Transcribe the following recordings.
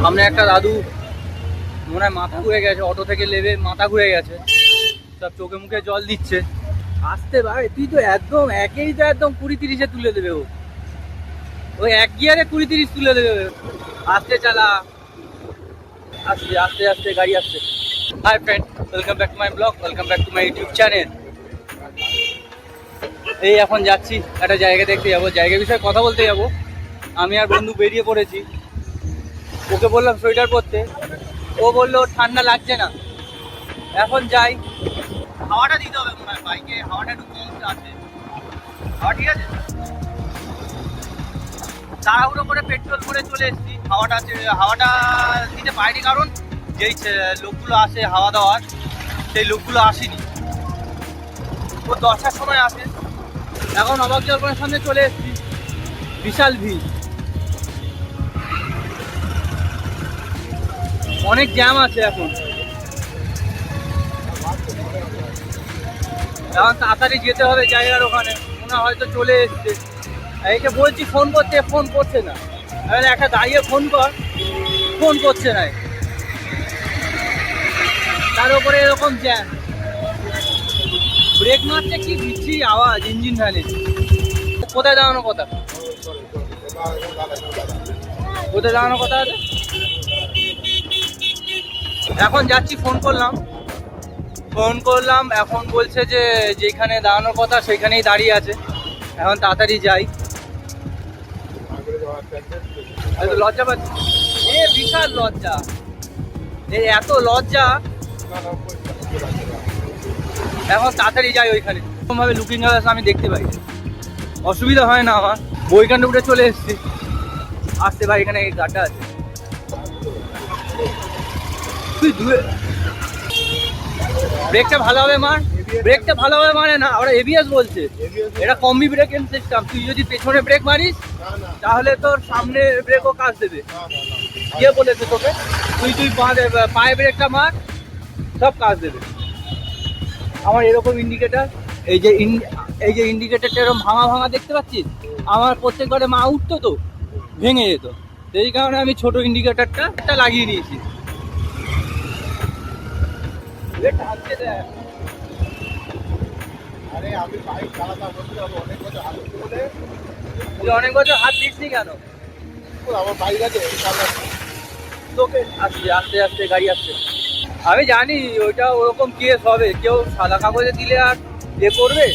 সামনে একটা দাদু, মনে হয় মাথা ঘুরে গেছে, অটো থেকে নেবে মাথা ঘুরে গেছে। সব চোখে মুখে জল দিচ্ছে। আসতে ভাই, তুই তো একদম একেই তো একদম কুড়ি তিরিশে তুলে দেবে ও। ওই এক গিয়ারে কুড়ি তিরিশ তুলে দেবে আসতে চালা। আস্তে আস্তে আস্তে, গাড়ি আসছে hi friend welcome back to my blog welcome back to my YouTube channel এই এখন যাচ্ছি, একটা জায়গা দেখতে যাব। জায়গা বিষয়ে কথা বলতে যাব। আমি আর বন্ধু বেরিয়ে পড়েছি। ওকে বললাম সোয়েটার পরতে। ও বলল, ঠান্ডা লাগছে না। এখন যাই। হাওয়াটা দিতে হবে মনে হয়, বাইকে হাওয়াটা একটু কম আছে। হাওয়া ঠিক আছে? তাড়াহুড়ো করে পেট্রোল করে চলে এসেছি। হাওয়াটা হাওয়াটা দিতে পারিনি কারণ যেই লোকগুলো আসে হাওয়া দেওয়ার, সেই লোকগুলো আসেনি। ও দশটার সময় আসে। এখন অবাক জলপনের সামনে চলে এসেছি। বিশাল ভিড়। অনেক জ্যাম আছে এখন। তাড়াতাড়ি যেতে হবে জায়গার ওখানে হয় হয়তো চলে এসছে। একে বলছি ফোন করতে ফোন করছে না। এবারে একটা দাঁড়িয়ে ফোন কর ফোন করছে না তার উপরে এরকম জ্যাম ব্রেক মারছে কি দিচ্ছি আওয়াজ ইঞ্জিন ভ্যানে কোথায় দাঁড়ানো কথা? কোথায় দাঁড়ানো কথা আছে? এখন যাচ্ছি ফোন করলাম। ফোন করলাম, এখন বলছে যে যেখানে দাঁড়ানোর কথা সেখানেই দাঁড়িয়ে আছে। এখন তাড়াতাড়ি যাই। লজ্জা পাচ্ছি। এ বিশাল লজ্জা। এ এত লজ্জা। এখন তাড়াতাড়ি যাই ওইখানে। ভাবে লুকিং গ্লাস আমি দেখতে পাই। অসুবিধা হয় না আমার। বইখানটা উঠে চলে এসেছি। আসতে ভাই, এখানে গাটা আছে। তুই দূরে। ব্রেকটা ভালোভাবে মার? ব্রেকটা ভালোভাবে মানে না, ওরা এবিএস বলছে। এটা কম্বি ব্রেকিং সিস্টেম তুই যদি পেছনে ব্রেক মারিস, তাহলে তোর সামনে ব্রেকও কাজ দেবে। কে বলেছে তোকে? তুই তুই পায়ে ব্রেকটা মার, সব কাজ দেবে। আমার এরকম ইন্ডিকেটার এই যে এই যে ইন্ডিকেটারটা এরকম ভাঙা ভাঙা দেখতে পাচ্ছিস? আমার প্রত্যেকবারে মা উঠতো তো, ভেঙে যেত। সেই কারণে আমি ছোট ইন্ডিকেটারটা লাগিয়ে নিয়েছি এ টানছে দেখ। আরে আমি বাইক চালাতাম বলছি আমি অনেক বছর হাত দিসনি কেন? আমার বাইক আছে তোকে আসছে আস্তে আস্তে গাড়ি আসছে। আমি জানি ওইটা ওরকম কেস হবে কেউ সাদা কাগজে দিলে আর এ করবে।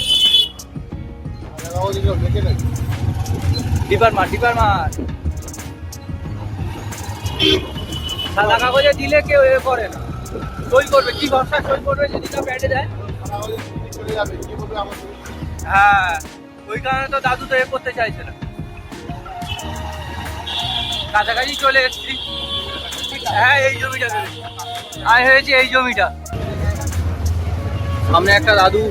ডিপার মার ডিপার মার সাদা কাগজে দিলে কেউ এ করে না। সই করবে, কি ভরসা সই করবে যদি না প্যাডে দেয়? হ্যাঁ ওই কারণে তো দাদু তো এ করতে চাইছে না। কাছাকাছি চলে এসছি। হ্যাঁ এই জমিটা আয় হয়েছে এই জমিটা। সামনে একটা দাদু,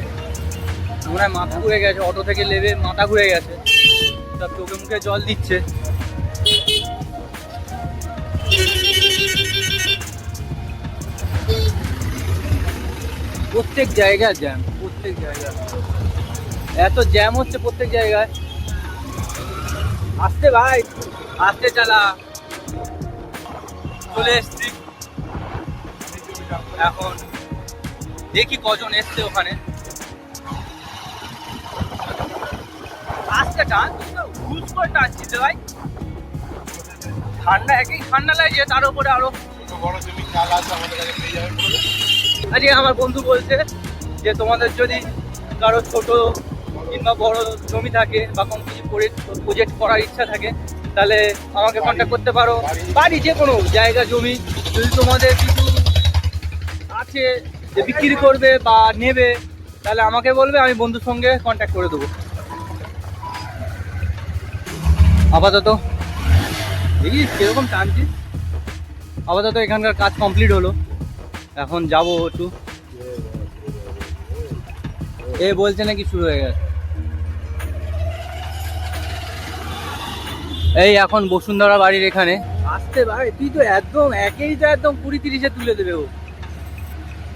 মনে হয় মাথা ঘুরে গেছে, অটো থেকে নেবে মাথা ঘুরে গেছে। সব চোখে মুখে জল দিচ্ছে। প্রত্যেক জায়গায় জ্যাম প্রত্যেক জায়গায়। এত জ্যাম হচ্ছে প্রত্যেক জায়গায়। আসতে ভাই, আসতে চালা। চলে এসছি। এখন দেখি কজন এসছে ওখানে। আসতে টান তো করে টানছিস ভাই। ঠান্ডা, একই ঠান্ডা লাগে, তার উপরে আরও বড় জমি, চাল আছে, আমাদের কাছে পেয়ে বলে। আজকে আমার বন্ধু বলছে যে তোমাদের যদি কারও ছোট কিংবা বড় জমি থাকে বা কোনো কিছু প্রজেক্ট করার ইচ্ছা থাকে, তাহলে আমাকে কন্ট্যাক্ট করতে পারো। বাড়ি যে কোনো জায়গা, জমি, যদি তোমাদের কিছু আছে যে বিক্রি করবে বা নেবে, তাহলে আমাকে বলবে, আমি বন্ধুর সঙ্গে কন্ট্যাক্ট করে দেবো। আপাতত। দেখিস কীরকম টানছিস আপাতত এখানকার কাজ কমপ্লিট হলো। এখন যাব একটু। এ বলছে নাকি শুরু হয়ে গেছে। এই এখন বসুন্ধরা বাড়ির এখানে। আসতে ভাই তুই তো একদম, একেই তো একদম কুড়ি তিরিশে তুলে দেবে ও।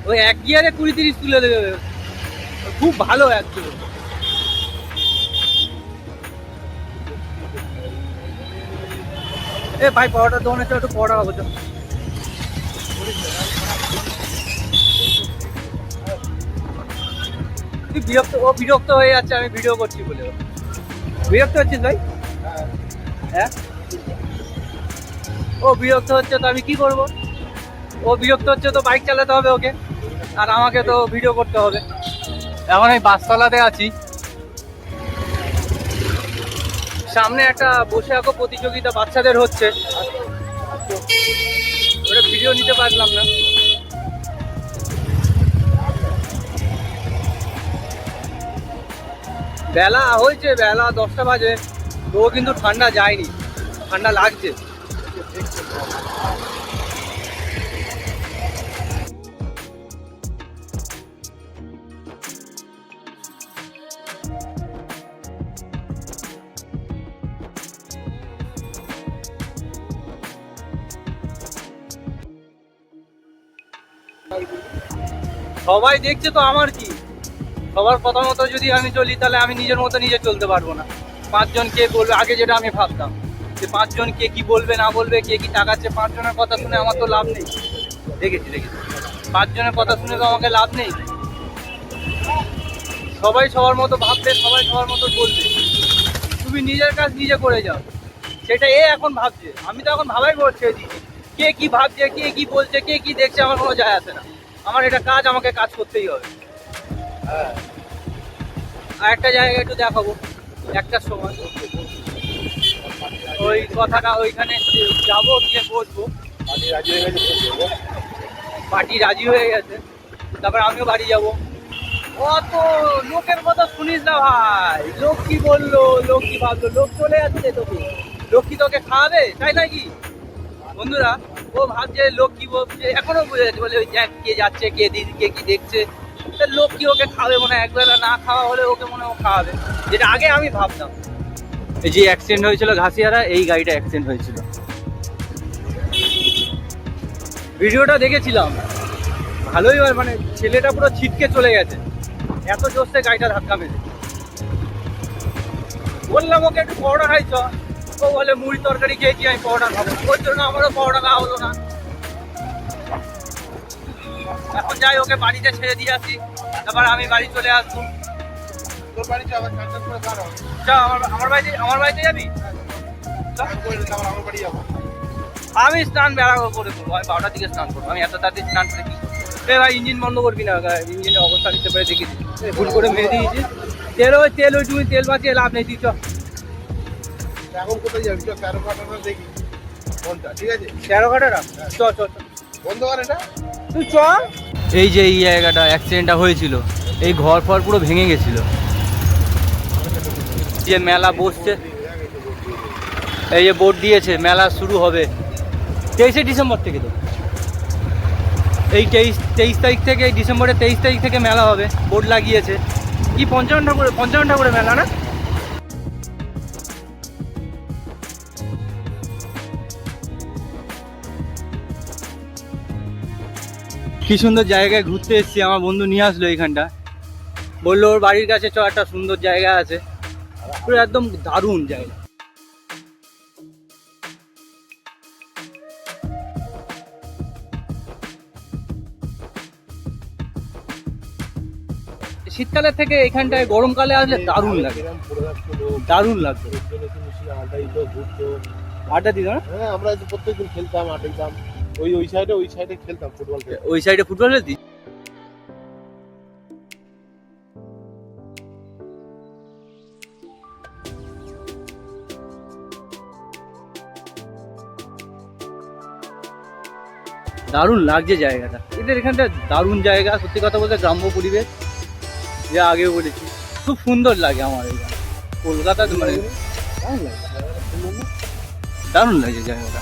ওই এক গিয়ারে কুড়ি তিরিশ তুলে দেবে। খুব ভালো একদম এ ভাই, পরোটার দোকানে একটু পরোটা খাব তুই বিরক্ত, ও বিরক্ত হয়ে যাচ্ছে, আমি ভিডিও করছি বলে। বিরক্ত হচ্ছিস ভাই? হ্যাঁ? ও বিরক্ত হচ্ছে তো আমি কি করব? ও বিরক্ত হচ্ছে তো বাইক চালাতে হবে ওকে, আর আমাকে তো ভিডিও করতে হবে। এখন আমি বাসতলাতে আছি। সামনে একটা বসে আঁকো প্রতিযোগিতা বাচ্চাদের হচ্ছে। ওটা ভিডিও নিতে পারলাম না। বেলা হয়েছে, বেলা দশটা বাজে। তো কিন্তু ঠান্ডা যায়নি। ঠান্ডা লাগছে। সবাই দেখছে তো আমার কি? সবার কথা মতো যদি আমি চলি, তাহলে আমি নিজের মতো নিজে চলতে পারব না। পাঁচজন কে বলবে? আগে যেটা আমি ভাবতাম, যে পাঁচজন কে কি বলবে, না বলবে, কে কি টাকাচ্ছে পাঁচজনের কথা শুনে আমার তো লাভ নেই। দেখেছি দেখেছি। পাঁচজনের কথা শুনে তো আমাকে লাভ নেই। সবাই সবার মতো ভাববে, সবাই সবার মতো বলবে। তুমি নিজের কাজ নিজে করে যাও। সেটা এ এখন ভাবছে। আমি তো এখন ভাবাই করছে এদিকে কে কি ভাবছে, কে কি বলছে, কে কি দেখছে, আমার কোনো যায় আসে না। আমার এটা কাজ, আমাকে কাজ করতেই হবে। আর একটা জায়গা একটু দেখাবো একটার সময়। ওই কথাটা ওইখানে যাব গিয়ে বসবো। হয়ে। পার্টি রাজি হয়ে গেছে। তারপর আমিও বাড়ি যাব। অত লোকের কথা শুনিস না ভাই। লোক কি বলল লোক কি ভাবলো লোক চলে যাচ্ছে তোকে। লোক কি তোকে খাওয়াবে? তাই নাকি? বন্ধুরা ও ভাবছে লোক কি বলছে এখনও বুঝে যাচ্ছে বলে ওই কে যাচ্ছে কে দিদি কে কি দেখছে। লোক কি ওকে খাবে মনে একবেলা না খাওয়া হলে ওকে মনে ও খাওয়াবে যেটা আগে আমি ভাবতাম। এই যে অ্যাক্সিডেন্ট হয়েছিল ঘাসিয়ারা, এই গাড়িটা অ্যাক্সিডেন্ট হয়েছিল। ভিডিওটা দেখেছিলাম। ভালোই হয় মানে ছেলেটা পুরো ছিটকে চলে গেছে। এত জোরসে গাড়িটা ধাক্কা মেরে বললাম, ওকে একটু পরোটা খাইছ ও বলে, মুড়ি তরকারি খেয়েছি, আমি পরোটা খাব। ওর জন্য আমারও পরোটা খাওয়া হলো না। যাই ওকে বাড়িতে ছেড়ে দিয়ে আসি। তারপর আমি বাড়ি চলে আসব। তোর দাঁড়াও। চা আমার আমার বাড়িতে আমার বাড়িতে যাবি? চ। আমার বাড়ি যাব। আমি স্নান বেড়া করে করব আমি বারোটার দিকে স্নান করব। আমি এত তাড়াতাড়ি স্নান করে কি? এ ভাই ইঞ্জিন বন্ধ করবি না? ইঞ্জিনের অবস্থা দিতে পারে দেখেছি এ, ভুল করে মেরে দিয়েছি। তেল ওই তেল ওই তুমি তেল বাঁচিয়ে লাভ নেই চ। এখন কোথায় যাবি? চল তেরো কাটাটা দেখি। ঠিক আছে? তেরো কাটারা চ চ চ। বন্ধ কর এটা তুই চ। এই যে এই জায়গাটা অ্যাক্সিডেন্টটা হয়েছিল, এই ঘর ফর পুরো ভেঙে গেছিল। যে মেলা বসছে, এই যে বোর্ড দিয়েছে, মেলা শুরু হবে তেইশে ডিসেম্বর থেকে তো। এই তেইশ তেইশ তারিখ থেকে ডিসেম্বরের তেইশ তারিখ থেকে মেলা হবে বোর্ড লাগিয়েছে। কি পঞ্চান্ন ঠাকুরে পঞ্চান্ন ঠাকুরে মেলা না? কি সুন্দর জায়গায় ঘুরতে এসেছি আমার বন্ধু নিয়ে আসলো এইখানটা বলল ওর বাড়ির কাছে চ একটা সুন্দর জায়গা আছে। পুরো একদম দারুণ জায়গা। শীতকালের থেকে এখানটায় গরমকালে আসলে দারুণ লাগে। দারুণ লাগবে। আড্ডা দিত। আড্ডা হ্যাঁ আমরা প্রত্যেকদিন খেলতাম আড্ডাইতাম ওই ওই সাইডে ওই সাইডে খেলতাম ফুটবল ওই সাইডে ফুটবল খেলতি? দারুণ লাগছে জায়গাটা। এদের এখানটা দারুণ জায়গা, সত্যি কথা বলতে গ্রাম্য পরিবেশ। যে আগেও বলেছি। খুব সুন্দর লাগে আমার এখানে। কলকাতা মানে দারুণ লাগে জায়গাটা।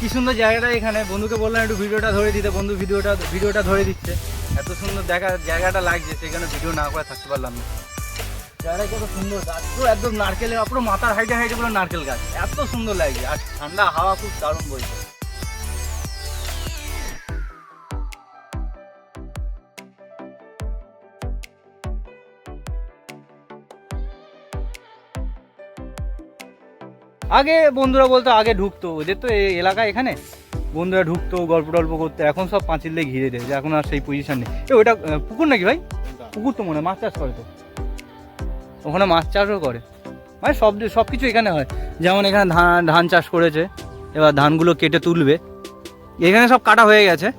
কি সুন্দর জায়গাটা এখানে। বন্ধুকে বললাম একটু ভিডিওটা ধরে দিতে। বন্ধু ভিডিওটা ভিডিওটা ধরে দিচ্ছে। এত সুন্দর দেখা, জায়গাটা লাগছে, সেখানে ভিডিও না করে থাকতে পারলাম না। জায়গাটা কত সুন্দর গাছ, পুরো একদম নারকেলের, পুরো মাথার হাইটে হাইটে পুরো নারকেল গাছ। এত সুন্দর লাগছে। আর ঠান্ডা, হাওয়া খুব দারুণ বইছে আগে বন্ধুরা বলতো আগে ঢুকতো ওদের তো এই এলাকা এখানে। বন্ধুরা ঢুকতো গল্প টল্প করতো এখন সব পাঁচিল দিয়ে ঘিরে দেয় যে এখন আর সেই পজিশন নেই। এ ওটা পুকুর নাকি ভাই? পুকুর তো মনে হয় মাছ চাষ করে তো। ওখানে মাছ চাষও করে। মানে সব সব কিছু এখানে হয়। যেমন এখানে ধান ধান চাষ করেছে এবার ধানগুলো কেটে তুলবে। এখানে সব কাটা হয়ে গেছে।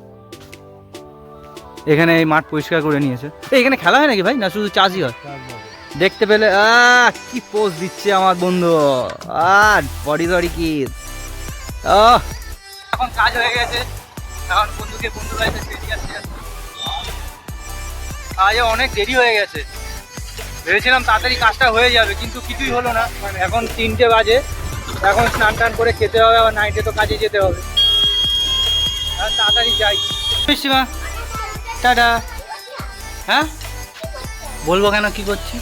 এখানে এই মাঠ পরিষ্কার করে নিয়েছে। এখানে খেলা হয় নাকি ভাই? না শুধু চাষই হয়। দেখতে পেলে কি পোজ দিচ্ছে আমার বন্ধু? আর বডি সরি কি এখন কাজ হয়ে গেছে। এখন বন্ধুকে বন্ধু আজ অনেক দেরি হয়ে গেছে। ভেবেছিলাম তাড়াতাড়ি কাজটা হয়ে যাবে, কিন্তু কিছুই হলো না। এখন তিনটে বাজে। এখন স্নান টান করে খেতে হবে, আবার নাইটে তো কাজে যেতে হবে। তাড়াতাড়ি যাই। সীমা টাটা। হ্যাঁ? বলব কেন কি করছি?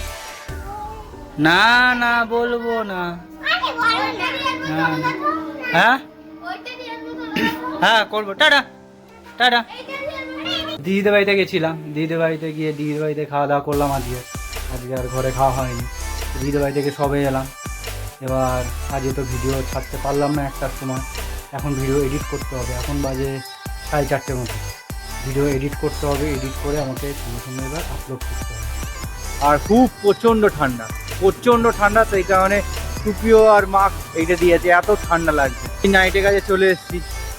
না না বলব না। না। হ্যাঁ? হ্যাঁ করব। Tata tata. দিদিদের বাড়িতে গেছিলাম। দিদিদের বাড়িতে গিয়ে দিদিদের বাড়িতে খাওয়া দাওয়া করলাম আজকে। আজকে আর ঘরে খাওয়া হয়নি। দিদিদের বাড়ি থেকে সবে এলাম। এবার আজকে তো ভিডিও ছাড়তে পারলাম না একটার সময়। এখন ভিডিও এডিট করতে হবে। এখন বাজে সাড়ে চারটের মতো। ভিডিও এডিট করতে হবে এডিট করে আমাকে সঙ্গে সঙ্গে এবার আপলোড করতে হবে। আর খুব প্রচণ্ড ঠান্ডা। প্রচণ্ড ঠান্ডা এই কারণে টুপিও আর মাস্ক এইটা দিয়েছে, এত ঠান্ডা লাগছে। নাইটে কাজে চলে এসেছি,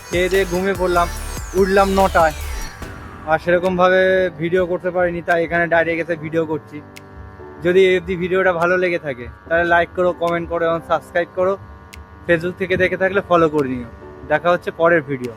খেয়ে দিয়ে ঘুমিয়ে পড়লাম, উঠলাম নটায়। আর সেরকমভাবে ভিডিও করতে পারিনি, তাই এখানে ডাইরেক্ট এসে ভিডিও করছি। যদি এই ভিডিওটা ভালো লেগে থাকে, তাহলে লাইক করো কমেন্ট করো এবং সাবস্ক্রাইব করো। ফেসবুক থেকে দেখে থাকলে ফলো করে নিও। দেখা হচ্ছে পরের ভিডিও